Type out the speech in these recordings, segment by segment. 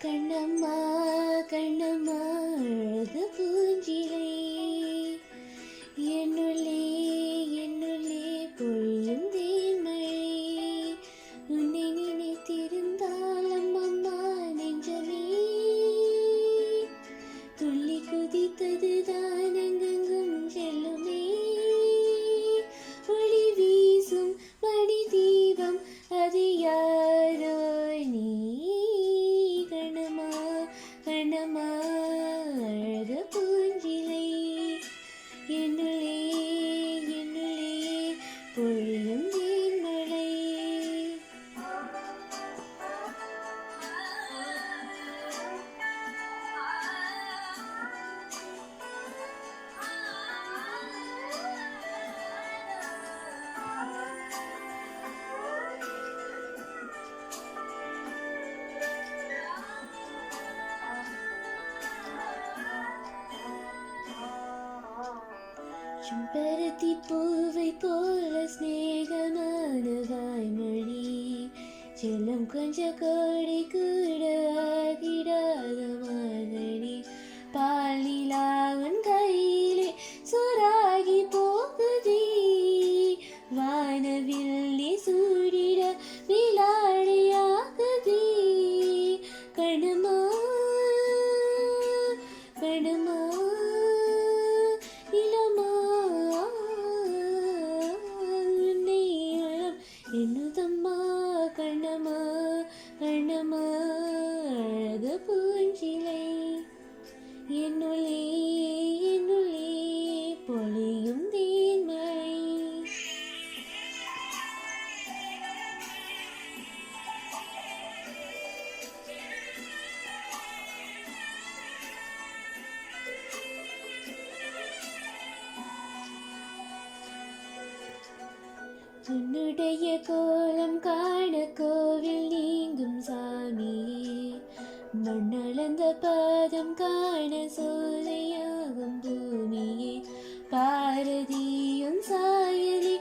കണ്ണമ്മ செம்பருத்தி பூவை போல ஸ்நேகமான வாய்மொழி செல்லும் கொஞ்ச கோடி கூட ஆகிடாத மாதிரி பாலிலாவன் பூஞ்சிலை. என்னுள்ளே என்னுள்ளே பொழியும் தேன்மலை உன்னுடைய கோலம் கா அந்த பாதம் காண சூரியாகும் பூமியே. பாரதியும் சாயலே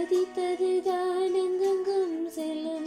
உதித்தது தானெங்கும் செல்லும்.